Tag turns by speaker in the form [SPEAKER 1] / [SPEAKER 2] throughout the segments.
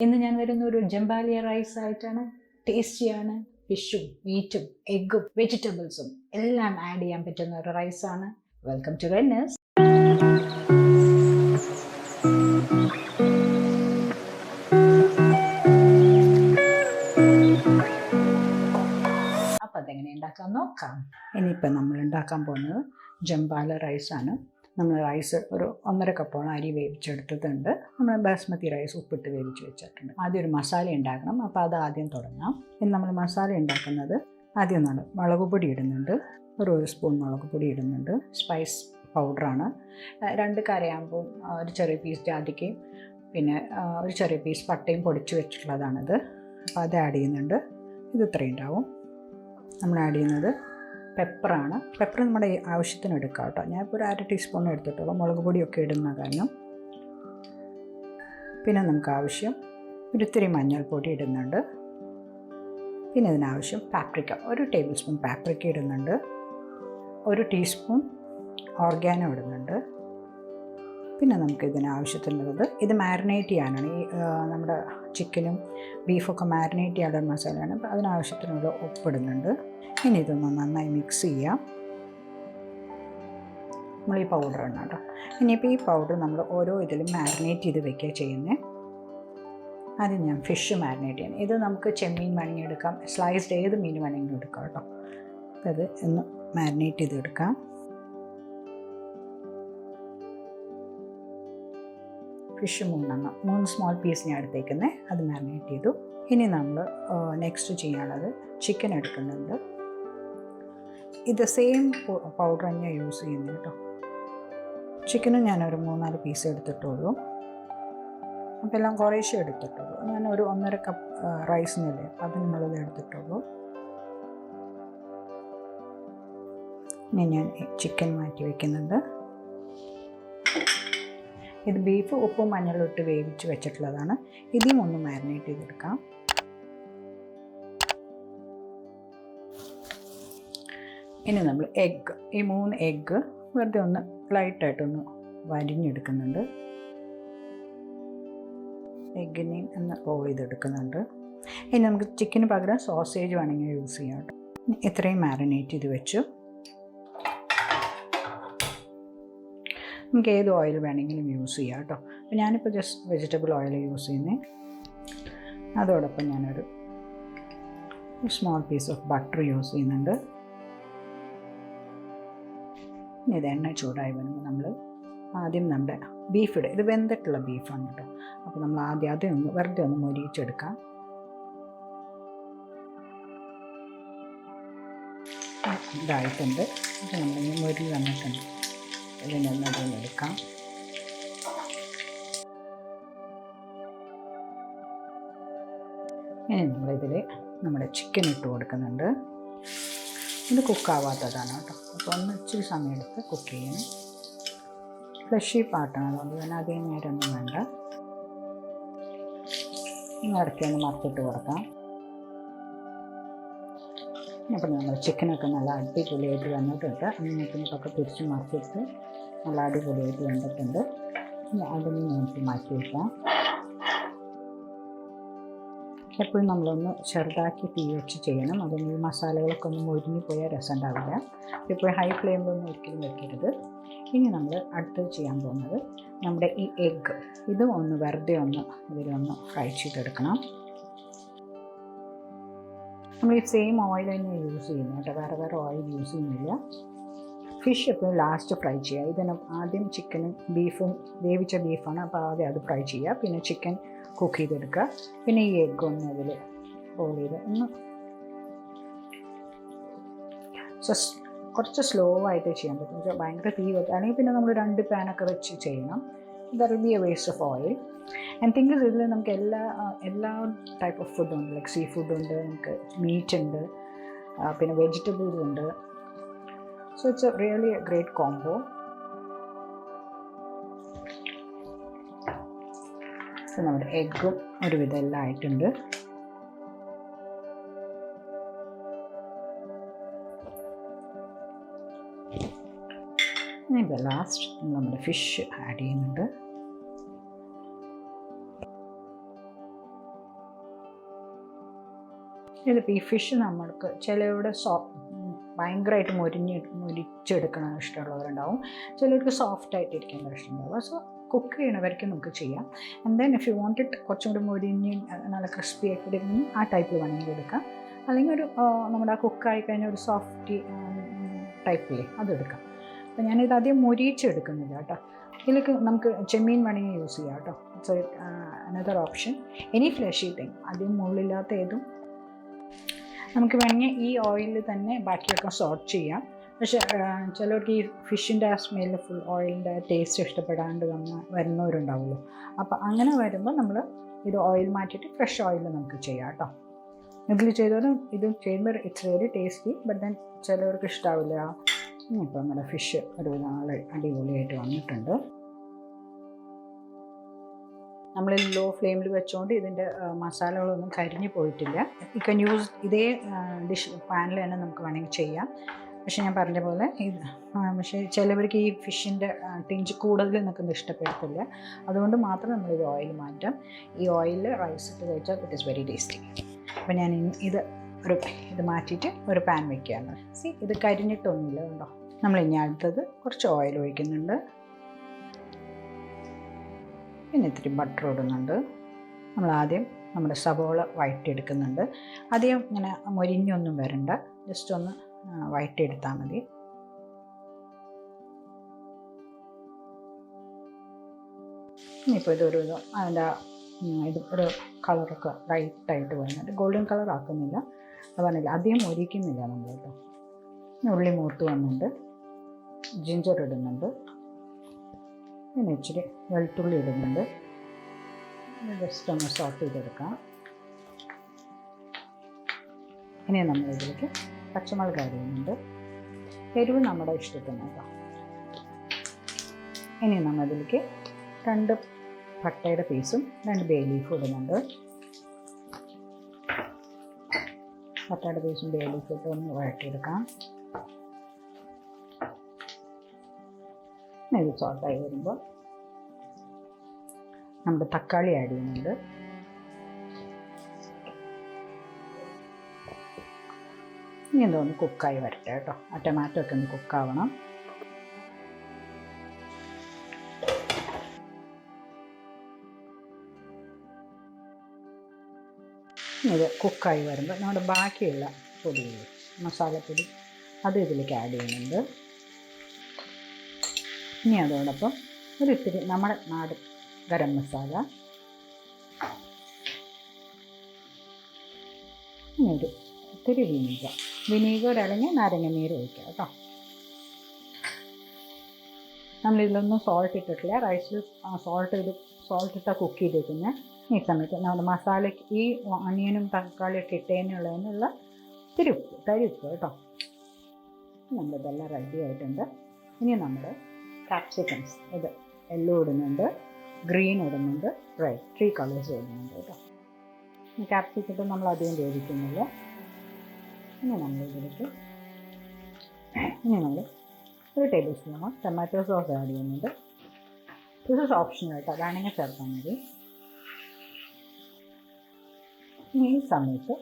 [SPEAKER 1] ഇന്ന് ഞാൻ വരുന്ന ഒരു ജംബാലിയ റൈസ് ആയിട്ടാണ്. ടേസ്റ്റിയാണ് ഫിഷും മീറ്റും എഗ്ഗും വെജിറ്റബിൾസും എല്ലാം ആഡ് ചെയ്യാൻ പറ്റുന്ന ഒരു റൈസാണ് വെൽക്കം ടു റെന്നേഴ്സ് അപ്പം അതെങ്ങനെ ഉണ്ടാക്കാൻ നോക്കാം? ഇനിയിപ്പം നമ്മൾ ഉണ്ടാക്കാൻ പോകുന്നത് ജംബാല റൈസാണ് നമ്മൾ റൈസ് ഒരു ഒന്നര കപ്പോളം അരി വേവിച്ചെടുത്തിട്ടുണ്ട്. നമ്മൾ ബാസ്മതി റൈസ് ഉപ്പിട്ട് വേവിച്ച് വെച്ചിട്ടുണ്ട്. ആദ്യം ഒരു മസാല ഉണ്ടാക്കണം. അപ്പോൾ അത് ആദ്യം തുടങ്ങാം. ഇനി നമ്മൾ മസാല ഉണ്ടാക്കുന്നത് ആദ്യം നമ്മൾ മുളക് പൊടി ഇടുന്നുണ്ട്. ഒരു ഒരു സ്പൂൺ മുളക് പൊടി ഇടുന്നുണ്ട്. സ്പൈസ് പൗഡറാണ് രണ്ട് കരയാകുമ്പോൾ ഒരു ചെറിയ പീസ് ജാതിക്കയും പിന്നെ ഒരു ചെറിയ പീസ് പട്ടയും പൊടിച്ച് വെച്ചിട്ടുള്ളതാണിത്. അപ്പോൾ അത് ആഡ് ചെയ്യുന്നുണ്ട്. ഇത് ഇത്രയും ഉണ്ടാവും. നമ്മൾ ആഡ് ചെയ്യുന്നത് പെപ്പറാണ്. പെപ്പർ നമ്മുടെ ആവശ്യത്തിന് എടുക്കാം കേട്ടോ. ഞാനിപ്പോൾ ഒരു അര ടീസ്പൂൺ എടുത്തിട്ടുള്ളൂ. മുളക് പൊടിയൊക്കെ ഇടുന്ന കാരണം. പിന്നെ നമുക്ക് ആവശ്യം ഒരിത്തിരി മഞ്ഞൾപ്പൊടി ഇടുന്നുണ്ട്. പിന്നെ ഇതിനാവശ്യം പാപ്രിക്ക ഒരു ടേബിൾ സ്പൂൺ പാപ്രിക്ക ഇടുന്നുണ്ട്. ഒരു ടീസ്പൂൺ ഓർഗാനോ ഇടുന്നുണ്ട്. പിന്നെ നമുക്ക് ഇതിന് ആവശ്യത്തിനുള്ളത് ഇത് മാരിനേറ്റ് ചെയ്യാനാണ്. ഈ നമ്മുടെ ചിക്കനും ബീഫൊക്കെ മാരിനേറ്റ് ചെയ്യാനുള്ള മസാലയാണ്. അപ്പോൾ അതിനാവശ്യത്തിനുള്ള ഉപ്പിടുന്നുണ്ട്. ഇനി ഇതൊന്ന് നന്നായി മിക്സ് ചെയ്യാം. നമ്മൾ ഈ പൗഡർ ആണ് കേട്ടോ. ഇനിയിപ്പോൾ ഈ പൗഡർ നമ്മൾ ഓരോ ഇതിലും മാരിനേറ്റ് ചെയ്ത് വെക്കുക ചെയ്യുന്നത് ആദ്യം ഞാൻ ഫിഷ് മാരിനേറ്റ് ചെയ്യണം. ഇത് നമുക്ക് ചെമ്മീൻ വേണമെങ്കിൽ എടുക്കാം. സ്ലൈസ്ഡ് ഏത് മീൻ വേണമെങ്കിലും എടുക്കാം കേട്ടോ. ഇത് ഒന്ന് മാരിനേറ്റ് ചെയ്ത് ഫിഷ് മൂന്നെണ്ണം മൂന്ന് സ്മോൾ പീസ് ഞാൻ എടുത്തേക്കുന്നത് അത് മാരിനേറ്റ് ചെയ്തു. ഇനി നമ്മൾ നെക്സ്റ്റ് ചെയ്യാനുള്ളത് ചിക്കൻ എടുക്കുന്നുണ്ട്. ഇത് സെയിം പൗഡർ തന്നെയാണ് യൂസ് ചെയ്യുന്നത് കേട്ടോ. ചിക്കനും ഞാനൊരു മൂന്നാൽ പീസ് എടുത്തിട്ടുള്ളൂ. അപ്പോൾ എല്ലാം കുറേശ്ശെ എടുത്തിട്ടുള്ളൂ. ഞാൻ ഒരു ഒന്നര കപ്പ് റൈസിനല്ലേ അതിനുള്ളത് എടുത്തിട്ടുള്ളൂ. ഇനി ഞാൻ ചിക്കൻ മാറ്റി വയ്ക്കുന്നുണ്ട് ഇത് ബീഫ് ഉപ്പും മഞ്ഞളും ഇട്ട് വേവിച്ച് വെച്ചിട്ടുള്ളതാണ്. ഇതും ഒന്ന് മാരിനേറ്റ് ചെയ്തെടുക്കാം ഇനി നമ്മൾ എഗ്ഗ് ഈ മൂന്ന് എഗ്ഗ് വെറുതെ ഒന്ന് ലൈറ്റായിട്ടൊന്ന് വരിഞ്ഞെടുക്കുന്നുണ്ട്. എഗ്ഗിനെയും ഒന്ന് റോൾ ചെയ്തെടുക്കുന്നുണ്ട്. ഇനി നമുക്ക് ചിക്കന് പകരം സോസേജ് വേണമെങ്കിൽ യൂസ് ചെയ്യാം ഇത്രയും മാരിനേറ്റ് ചെയ്ത് വെച്ചു. നമുക്ക് ഏത് ഓയിൽ വേണമെങ്കിലും യൂസ് ചെയ്യാം കേട്ടോ അപ്പോൾ ഞാനിപ്പോൾ ജസ്റ്റ് വെജിറ്റബിൾ ഓയിൽ യൂസ് ചെയ്യുന്നത് അതോടൊപ്പം ഞാനൊരു small piece of butter use ചെയ്യുന്നുണ്ട്. ഇത് എണ്ണ ചൂടായി വരുമ്പോൾ നമ്മൾ ആദ്യം നമ്മുടെ ബീഫിടെ ഇത് വെന്തിട്ടുള്ള ബീഫാണ് കേട്ടോ അപ്പോൾ നമ്മൾ ആദ്യം ആദ്യം ഒന്ന് വെറുതെ ഒന്ന് മൊരിയിച്ചെടുക്കാം. ഇതായിട്ടുണ്ട്. ഇത് നമ്മൾ മൊരി വന്നിട്ടുണ്ട്. ഇതിനെ ഒന്ന് എടുക്കാം. ഇനി നമ്മളിതിൽ നമ്മുടെ ചിക്കൻ ഇട്ട് കൊടുക്കുന്നുണ്ട്. ഇത് കുക്കാവാത്തതാണ് കേട്ടോ. അപ്പോൾ ഒന്ന് ഇച്ചിരി സമയം എടുത്ത് കുക്ക് ചെയ്യണം. ഫ്ലഷി പാട്ടാണ് അതുകൊണ്ട് തന്നെ അധികം നേരമൊന്നും വേണ്ട. ഇനി ഇറക്കി ഒന്ന് മറക്കിട്ട് കൊടുക്കാം. അപ്പോൾ നമ്മൾ ചിക്കനൊക്കെ നല്ല അടിപൊളിയായിട്ട് വന്നിട്ടുണ്ട്. അങ്ങോട്ടൊക്കെ പിടിച്ച് മറിച്ചിട്ട് നല്ല അടിപൊളിയായിട്ട് വന്നിട്ടുണ്ട്. അതൊന്ന് അതിന് നമുക്ക് മാറ്റി വയ്ക്കാം എപ്പോഴും നമ്മളൊന്ന് ചെറുതാക്കി തീ വെച്ച് ചെയ്യണം. അതിന് ഈ മസാലകളൊക്കെ ഒന്ന് മുരിഞ്ഞു പോയാൽ രസം ഉണ്ടാവില്ല. ഇപ്പോൾ ഹൈ ഫ്ലെയിമിലൊന്നും ഒരിക്കലും വെക്കരുത്. ഇനി നമ്മൾ അടുത്തത് ചെയ്യാൻ പോകുന്നത് നമ്മുടെ ഈ എഗ്ഗ് ഇതും ഒന്ന് വെറുതെ ഒന്ന് ഇതിലൊന്ന് ഫ്രൈ ചെയ്തെടുക്കണം. നമ്മൾ ഈ സെയിം ഓയിൽ തന്നെ യൂസ് ചെയ്യുന്നത് കേട്ടോ. വേറെ വേറെ ഓയിൽ യൂസ് ചെയ്യുന്നില്ല. ഫിഷ് എപ്പോഴും ലാസ്റ്റ് ഫ്രൈ ചെയ്യുക. ഇതിന് ആദ്യം ചിക്കനും ബീഫും വേവിച്ച ബീഫാണ് അപ്പോൾ ആദ്യം അത് ഫ്രൈ ചെയ്യുക. പിന്നെ ചിക്കൻ കുക്ക് ചെയ്തെടുക്കുക. പിന്നെ ഈ എഗ്ഗ് ഒന്ന് അതിൽ റോൾ ചെയ്ത് ഒന്ന് കുറച്ച് സ്ലോ ആയിട്ട് ചെയ്യാൻ പറ്റും. ഭയങ്കര തീ വെക്കുക അല്ലെങ്കിൽ പിന്നെ നമ്മൾ രണ്ട് പാനൊക്കെ വെച്ച് ചെയ്യണം. There be a waste of oil and think ഇതിൽ നമുക്ക് എല്ലാ എല്ലാ ടൈപ്പ് ഓഫ് ഫുഡും ഉണ്ട്. ലൈക്ക് സീ ഫുഡുണ്ട് നമുക്ക് മീറ്റ് ഉണ്ട് പിന്നെ വെജിറ്റബിൾസ് ഉണ്ട്. So it's a really great combo so നമ്മുടെ എഗ്ഗും ഒരുവിധം എല്ലാം ആയിട്ടുണ്ട്. ഇനി ലാസ്റ്റ് നമ്മുടെ ഫിഷ് ആഡ് ചെയ്യുന്നുണ്ട്. ഇതിപ്പോൾ ഈ ഫിഷ് നമ്മൾക്ക് ചിലവിടെ സോ ഭയങ്കരമായിട്ട് മുരിഞ്ഞ് മുരിച്ചെടുക്കണം ഇഷ്ടമുള്ളവരുണ്ടാവും. ചിലർക്ക് സോഫ്റ്റ് ആയിട്ട് ഇരിക്കുന്ന ഇഷ്ടമുണ്ടാവും. സോ കുക്ക് ചെയ്യണവർക്ക് നമുക്ക് ചെയ്യാം. And then if you want it കുറച്ചും കൂടി മുരിഞ്ഞ് നല്ല ക്രിസ്പി ആയിട്ട് എടുക്കുന്ന ആ ടൈപ്പിൽ വേണമെങ്കിൽ എടുക്കാം. അല്ലെങ്കിൽ ഒരു നമ്മുടെ കുക്കായി കഴിഞ്ഞാൽ ഒരു സോഫ്റ്റ് ടൈപ്പില്ലേ അതെടുക്കാം അപ്പോൾ ഞാനിത് ആദ്യം മുരിച്ചെടുക്കുന്നില്ല കേട്ടോ. ഇതിലേക്ക് നമുക്ക് ചെമ്മീൻ വേണമെങ്കിൽ യൂസ് ചെയ്യാം കേട്ടോ. So another option any flesh eating ആദ്യം മുള്ളില്ലാത്ത ഏതും നമുക്ക് വേണമെങ്കിൽ ഈ ഓയിലിൽ തന്നെ ബാക്കിയൊക്കെ സോർട്ട് ചെയ്യാം. പക്ഷേ ചിലർക്ക് ഈ ഫിഷിന്റെ ആ സ്മെല്ല് ഫുൾ ഓയിലിന്റെ ടേസ്റ്റ് ഇഷ്ടപ്പെടാണ്ട് വന്ന് വരുന്നവരുണ്ടാവുമല്ലോ. അപ്പോൾ അങ്ങനെ വരുമ്പോൾ നമ്മൾ ഇത് ഓയിൽ മാറ്റിയിട്ട് ഫ്രഷ് ഓയിൽ നമുക്ക് ചെയ്യാം കേട്ടോ ഇതിൽ ചെയ്താലും ഇത് ചെയ്യുമ്പോൾ it's very tasty but then ചിലവർക്ക് ഇഷ്ടാവില്ല. ഇപ്പം നമ്മുടെ ഫിഷ് ഒരു നാളെ അടിപൊളിയായിട്ട് വന്നിട്ടുണ്ട്. നമ്മൾ ലോ ഫ്ലെയിമിൽ വെച്ചുകൊണ്ട് ഇതിന്റെ മസാലകളൊന്നും കരിഞ്ഞു പോയിട്ടില്ല. ഈ കൻ യൂസ് ഇതേ ഡിഷ് പാനിൽ തന്നെ നമുക്ക് വേണമെങ്കിൽ ചെയ്യാം. പക്ഷേ ഞാൻ പറഞ്ഞ പോലെ ഇത് പക്ഷേ ചിലവർക്ക് ഈ ഫിഷിന്റെ ടിഞ്ച് കൂടുതൽ നിൽക്കുന്നത് ഇഷ്ടപ്പെടത്തില്ല. അതുകൊണ്ട് മാത്രം നമ്മൾ ഇത് ഓയിൽ മാറ്റാം. ഈ ഓയിലിൽ റൈസ് ഇട്ട് കഴിച്ചാൽ ഇറ്റ് ഈസ് വെരി ടേസ്റ്റി അപ്പോൾ ഞാൻ ഇത് ഒരു ഇത് മാറ്റിയിട്ട് ഒരു പാൻ വെക്കുകയാണ് സി ഇത് കരിഞ്ഞിട്ടൊന്നുമില്ല കേട്ടോ. നമ്മൾ ഇനി അടുത്തത് കുറച്ച് ഓയിൽ ഒഴിക്കുന്നുണ്ട്. പിന്നെ ഇത്തിരി ബട്ടർ ഇടുന്നുണ്ട്. നമ്മൾ ആദ്യം നമ്മുടെ സവോള വഴറ്റിയെടുക്കുന്നുണ്ട് ആദ്യം ഇങ്ങനെ മൊരിഞ്ഞൊന്നും വരണ്ട. ജസ്റ്റ് ഒന്ന് വഴറ്റിയെടുത്താൽ മതി. ഇനിയിപ്പോൾ ഇതൊരു ഇത് അതിന്റെ ഇത് ഒരു കളറൊക്കെ ലൈറ്റായിട്ട് വരുന്നുണ്ട്. ഗോൾഡൻ കളർ ആക്കുന്നില്ല. അത് പറഞ്ഞില്ല അധികം ഒരിക്കുന്നില്ല നമ്മൾ കേട്ടോ. ഉള്ളി മൂർത്ത് വന്നുണ്ട് ജിഞ്ചർ ഇടുന്നുണ്ട്. പിന്നെ ഇച്ചിരി വെളുത്തുള്ളി ഇടുന്നുണ്ട്. ജസ്റ്റ് ഒന്ന് സോട്ട് ചെയ്തെടുക്കാം. ഇനി നമ്മൾ ഇതിലേക്ക് പച്ചമുളക് ആഡ് ചെയ്യുന്നുണ്ട്. എരിവ് നമ്മുടെ ഇഷ്ടത്തിന് കേട്ടോ. ഇനി നമ്മൾ ഇതിലേക്ക് രണ്ട് പട്ടയുടെ പീസും രണ്ട് ബേ ലീഫും ഇടുന്നുണ്ട്. പട്ടയുടെ പീസും ബേ ലീഫും ഇട്ട് ഒന്ന് വഴറ്റിയെടുക്കാം. ഇനി ഇത് സോൾട്ടായി വരുമ്പോൾ നമ്മുടെ തക്കാളി ആഡ് ചെയ്യുന്നുണ്ട്. ഇനി എന്തോന്ന് കുക്കായി വരട്ടെ കേട്ടോ. ആ ടൊമാറ്റോ ഒക്കെ ഒന്ന് കുക്കാവണം ഇത് കുക്കായി വരുമ്പോൾ നമ്മുടെ ബാക്കിയുള്ള പൊടി മസാലപ്പൊടി അത് ഇതിലേക്ക് ആഡ് ചെയ്യുന്നുണ്ട്. ഇനി അതോടൊപ്പം ഒരിത്തിരി നമ്മുടെ നാട് ഗരം മസാല. ഇനി ഒരു ഒത്തിരി വിനീഗർ. വിനീഗർ അല്ലെങ്കിൽ നാരങ്ങ നീര് ഒഴിക്കുക കേട്ടോ. നമ്മളിതിലൊന്നും സോൾട്ട് ഇട്ടിട്ടില്ല? റൈസിൽ സോൾട്ട് ഇത് സോൾട്ട് ഇട്ടാൽ കുക്ക് ചെയ്തേക്കുന്നത് ഈ സമയത്ത് നമ്മുടെ മസാലയ്ക്ക് ഈ അണിയനും തക്കാളിയൊക്കെ ഇട്ടതിനുള്ളതിനുള്ള ഇത്തിരി ഉപ്പ് തരി ഉപ്പ് കേട്ടോ. നമ്മളിതെല്ലാം റെഡി ആയിട്ടുണ്ട്. ഇനി നമ്മൾ കാപ്സിക്കൻസ് ഇത് യെല്ലോ ഇടുന്നുണ്ട്. ഗ്രീൻ ഇടുന്നുണ്ട്. റെഡ് ത്രീ കളേഴ്സ് ഇടുന്നുണ്ട് കേട്ടോ. ഈ നമ്മൾ അധികം വേവിക്കുന്നില്ല. ഇനി നമ്മൾ ഇതിലേക്ക് ഇനി നമ്മൾ ഒരു tablespoon tomato sauce add ചെയ്യുന്നുണ്ട്. ഇസ് ഓപ്ഷണൽ കേട്ടോ. വേണമെങ്കിൽ ചേർത്താൽ മതി. ഈ സമയത്ത്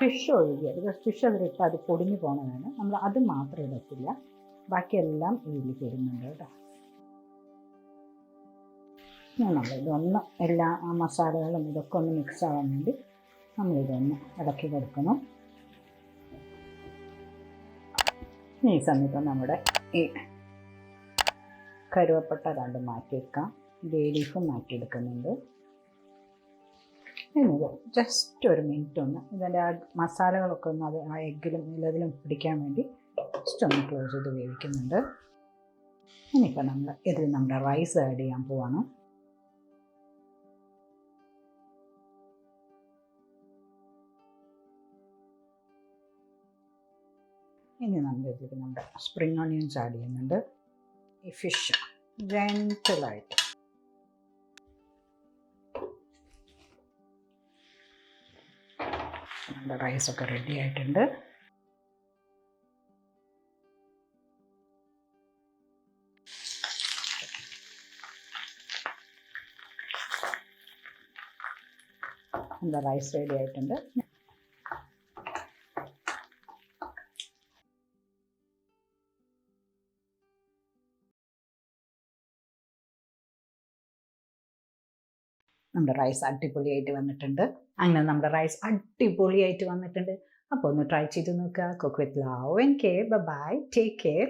[SPEAKER 1] ഫിഷ് ഒഴുകിയ ബിക്കോസ് ഫിഷ് അതിലിട്ട് അത് പൊടിഞ്ഞു പോകുന്നതാണ് നമ്മൾ അത് മാത്രം ഇടത്തില്ല. ബാക്കിയെല്ലാം ഇതിലേക്ക് ഇടുന്നുണ്ട് കേട്ടോ. നമ്മൾ ഇതൊന്ന് എല്ലാ മസാലകളും ഇതൊക്കെ ഒന്ന് മിക്സ് ആവാൻ വേണ്ടി നമ്മളിതൊന്ന് ഇളക്കി കൊടുക്കണം. ഈ സമയത്ത് നമ്മുടെ ഈ കരുവപ്പട്ട രണ്ട് മാറ്റിയെടുക്കാം ബേ ലീഫും മാറ്റിയെടുക്കുന്നുണ്ട്. ഇനി ജസ്റ്റ് ഒരു മിനിറ്റ് ഒന്ന് ഇതിന്റെ ആ മസാലകളൊക്കെ ഒന്ന് അത് ആ എഗ്ഗിലും നിലവിലും പിടിക്കാൻ വേണ്ടി ജസ്റ്റ് ഒന്ന് ക്ലോസ് ചെയ്ത് വേവിക്കുന്നുണ്ട്. ഇനിയിപ്പോൾ നമ്മൾ ഇതിൽ നമ്മുടെ റൈസ് ആഡ് ചെയ്യാൻ പോവാണ്. ഇനി നമ്മൾ ഇതിൽ നമ്മുടെ സ്പ്രിങ് ഓണിയൻസ് ആഡ് ചെയ്യുന്നുണ്ട്. ഈ ഫിഷ് ജെന്റലായിട്ട് നമ്മുടെ റൈസൊക്കെ റെഡി ആയിട്ടുണ്ട്. എന്താ റൈസ് റെഡി ആയിട്ടുണ്ട്. നമ്മുടെ റൈസ് അടിപൊളിയായിട്ട് വന്നിട്ടുണ്ട്. അങ്ങനെ നമ്മുടെ റൈസ് അടിപൊളിയായിട്ട് വന്നിട്ടുണ്ട്. അപ്പോൾ ഒന്ന് ട്രൈ ചെയ്ത് നോക്കുക. Cook with love and care bye take care